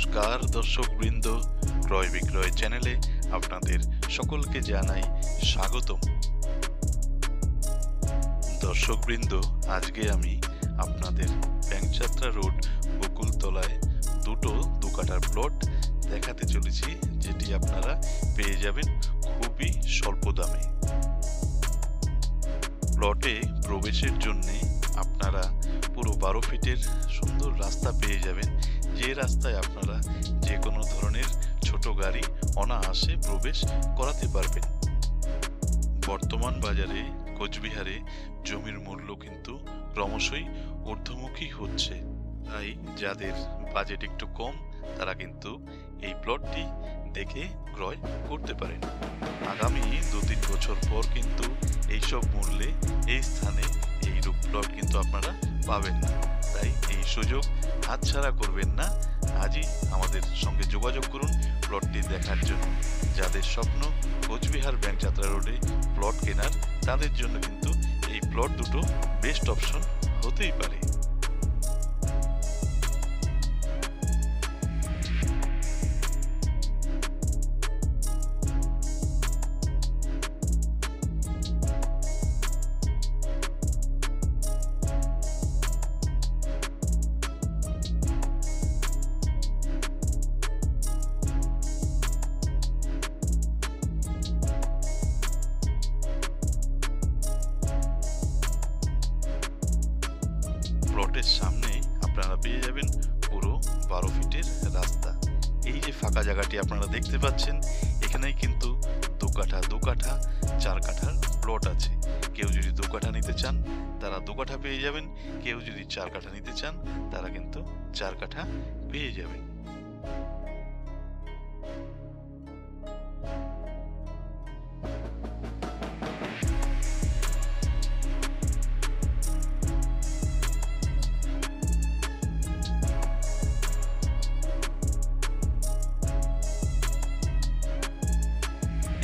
নমস্কার দর্শক বৃন্দ ক্রয় বিক্রয় চ্যানেলে আপনাদের সকলকে জানাই স্বাগতম। দর্শক বৃন্দ আজকে আমি আপনাদের ব্যাংকযাত্রা রোড বকুলতলায় দুটো দু কাঠার প্লট দেখাতে চলেছি, যেটি আপনারা পেয়ে যাবেন খুবই স্বল্প দামে। প্লটে প্রবেশের জন্যে আপনারা পুরো বারো ফিটের সুন্দর রাস্তা পেয়ে যাবেন যে রাস্তায় আপনারা যে কোনো ধরনের ছোট গাড়ি অনায়াসে প্রবেশ করাতে পারবেন। বর্তমান বাজারে কোচবিহারে জমির মূল্য কিন্তু ক্রমশই ঊর্ধ্বমুখী হচ্ছে। তাই যাদের বাজেট একটু কম, তারা কিন্তু এই প্লটটি দেখে ক্রয় করতে পারেন। আগামী দু তিন বছর পর কিন্তু এইসব মূল্যে এই স্থানে এই রূপ প্লট কিন্তু আপনারা পাবেন না। তাই এই সুযোগ হাতছাড়া করবেন না। আজই আমাদের সঙ্গে যোগাযোগ করুন প্লটটি দেখার জন্য। যাদের স্বপ্ন কোচবিহার ব্যাংক যাত্রা রোডে প্লট কেনার, তাদের জন্য কিন্তু এই প্লট দুটো বেস্ট অপশন হতেই পারে। প্লটের সামনে আপনারা পেয়ে যাবেন পুরো বারো ফিটের রাস্তা। এই যে ফাঁকা জায়গাটি আপনারা দেখতে পাচ্ছেন, এখানেই কিন্তু দু কাঠা দু কাঠা, চার কাঠার প্লট আছে। কেউ যদি দু কাঠা নিতে চান, তারা দু কাঠা পেয়ে যাবেন। কেউ যদি চার কাঠা নিতে চান, তারা কিন্তু চার কাঠা পেয়ে যাবেন।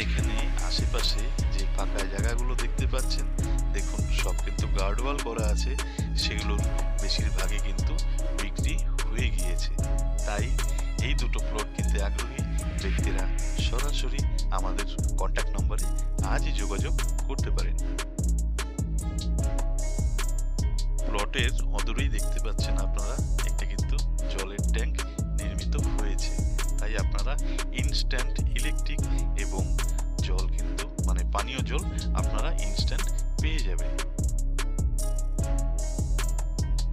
এখানে আশেপাশে যে ফাঁকা জায়গাগুলো দেখতে পাচ্ছেন, দেখুন সব কিন্তু গার্ডওয়াল করা আছে, সেগুলোর বেশিরভাগই কিন্তু বিক্রি হয়ে গিয়েছে। তাই এই দুটো প্লট কিনতে আগ্রহী ব্যক্তিরা সরাসরি আমাদের কন্ট্যাক্ট নম্বরে আজই যোগাযোগ করতে পারেন। প্লটের অদূরেই দেখতে পাচ্ছেন আপনারা, একটি কিন্তু জলের ট্যাঙ্ক নির্মিত হয়েছে। তাই আপনারা ইনস্ট্যান্ট পানীয় জল আপনারা ইনস্ট্যান্ট পেয়ে যাবেন।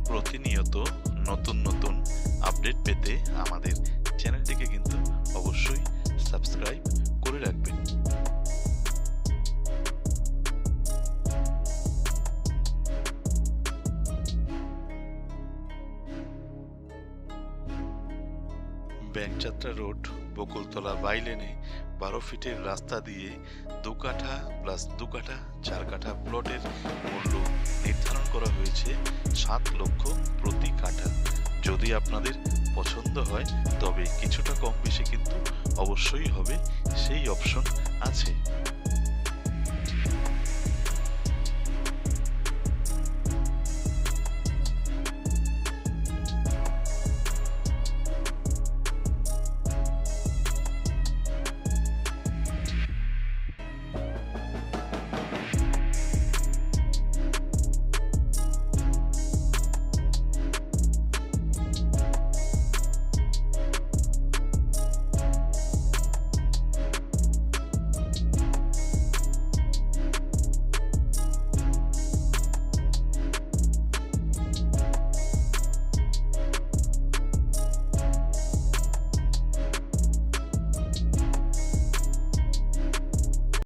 প্রতিনিয়ত নতুন নতুন আপডেট পেতে আমাদের চ্যানেলটিকে কিন্তু অবশ্যই সাবস্ক্রাইব করে রাখবেন। ব্যাংকযাত্রা রোড, বকুলতলা বাইলেনে বারো ফিটের রাস্তা দিয়ে দু কাঠা প্লাস দু কাঠা, চার কাঠা প্লটের মূল্য নির্ধারণ করা হয়েছে সাত লক্ষ প্রতি কাঠা। যদি আপনাদের পছন্দ হয়, তবে কিছুটা কম বেশি কিন্তু অবশ্যই হবে, সেই অপশন আছে।